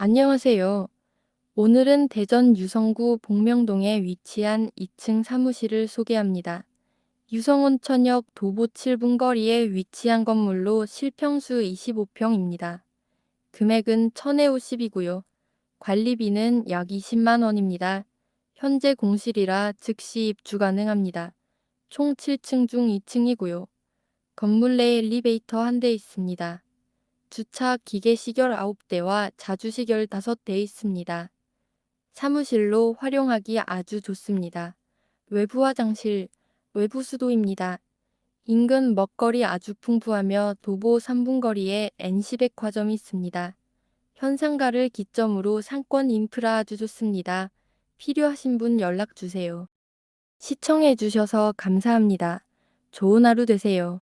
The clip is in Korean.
안녕하세요. 오늘은 대전 유성구 복명동에 위치한 2층 사무실을 소개합니다. 유성온천역 도보 7분 거리에 위치한 건물로 실평수 25평입니다. 금액은 1050이고요. 관리비는 약 20만 원입니다. 현재 공실이라 즉시 입주 가능합니다. 총 7층 중 2층이고요. 건물 내에 엘리베이터 한 대 있습니다. 주차 기계 시결 9대와 자주 시결 5대 있습니다. 사무실로 활용하기 아주 좋습니다. 외부 화장실, 외부 수도입니다. 인근 먹거리 아주 풍부하며 도보 3분 거리에 NC백화점이 있습니다. 현상가를 기점으로 상권 인프라 아주 좋습니다. 필요하신 분 연락 주세요. 시청해 주셔서 감사합니다. 좋은 하루 되세요.